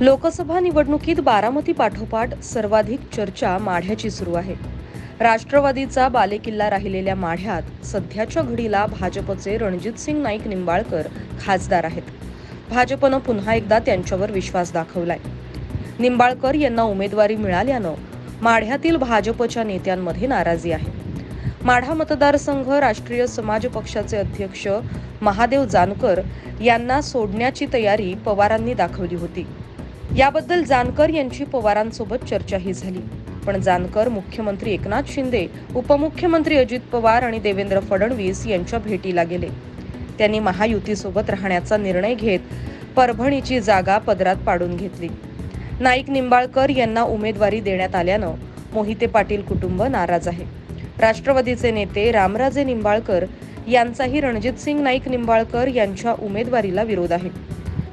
लोकसभा निवडणुकीत बारामती पाठोपाठ सर्वाधिक चर्चा माढ्याची सुरू आहे. राष्ट्रवादीचा बालेकिल्ला राहिलेल्या माढ्यात सध्याच्या घडीला भाजपचे रणजितसिंग नाईक निंबाळकर खासदार आहेत. भाजपनं पुन्हा एकदा त्यांच्यावर विश्वास दाखवलाय. निंबाळकर यांना उमेदवारी मिळाल्यानं माढ्यातील भाजपच्या नेत्यांमध्ये नाराजी आहे. माढा मतदारसंघ राष्ट्रीय समाज पक्षाचे अध्यक्ष महादेव जानकर यांना सोडण्याची तयारी पवारांनी दाखवली होती. याबद्दल जानकर यांची पवारांसोबत चर्चाही झाली. पण जानकर मुख्यमंत्री एकनाथ शिंदे उपमुख्यमंत्री अजित पवार आणि देवेंद्र फडणवीस यांच्या भेटीला गेले. त्यांनी महायुतीसोबत राहण्याचा निर्णय घेत परभणीची जागा पदरात पाडून घेतली. नाईक निंबाळकर यांना उमेदवारी देण्यात आल्यानं मोहिते पाटील कुटुंब नाराज आहे. राष्ट्रवादीचे नेते रामराजे निंबाळकर यांचाही रणजितसिंग नाईक निंबाळकर यांच्या उमेदवारीला विरोध आहे.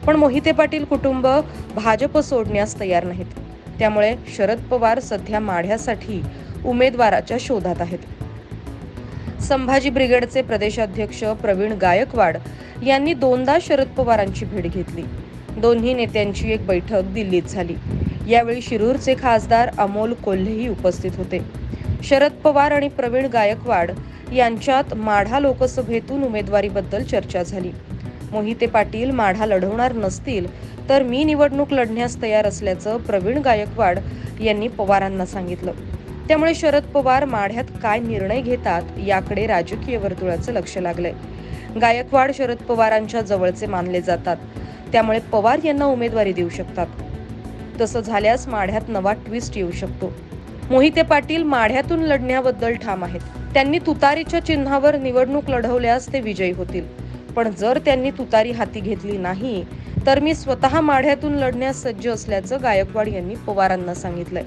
पण मोहिते पाटील कुटुंब भाजप सोडण्यास तयार नाहीत. त्यामुळे शरद पवार सध्या माढ्यासाठी उमेदवाराच्या शोधात आहेत. संभाजी ब्रिगेडचे प्रदेशाध्यक्ष प्रवीण गायकवाड यांनी दोनदा शरद पवारांची भेट घेतली. दोन्ही नेत्यांची एक बैठक दिल्लीत झाली. यावेळी शिरूरचे खासदार अमोल कोल्हेही उपस्थित होते. शरद पवार आणि प्रवीण गायकवाड यांच्यात माढा लोकसभेतून उमेदवारीबद्दल चर्चा झाली. मोहिते पाटील माढा लढवणार नसतील तर मी निवडणूक लढण्यास तयार असल्याचं प्रवीण गायकवाड यांनी पवारांना सांगितलं. त्यामुळे शरद पवार माढ्यात काय निर्णय घेतात याकडे राजकीय वर्तुळाचं लक्ष लागलंय. गायकवाड शरद पवारांच्या जवळचे मानले जातात. त्यामुळे पवार यांना उमेदवारी देऊ शकतात. तसं झाल्यास माढ्यात नवा ट्विस्ट येऊ शकतो. मोहिते पाटील माढ्यातून लढण्याबद्दल ठाम आहेत. त्यांनी तुतारीच्या चिन्हावर निवडणूक लढवल्यास ते विजयी होतील. पण जर त्यांनी तुतारी हाती घेतली नाही तर मी स्वतः माढ्यातून लढण्यास सज्ज असल्याचं गायकवाड यांनी पवारांना सांगितलंय.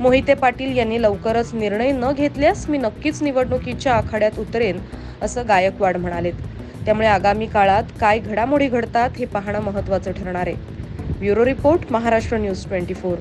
मोहिते पाटील यांनी लवकरच निर्णय न घेतल्यास मी नक्कीच निवडणुकीच्या आखाड्यात उतरेन असं गायकवाड म्हणालेत. त्यामुळे आगामी काळात काय घडामोडी घडतात हे पाहणं महत्त्वाचं ठरणार आहे. Bureau report Maharashtra news twenty four.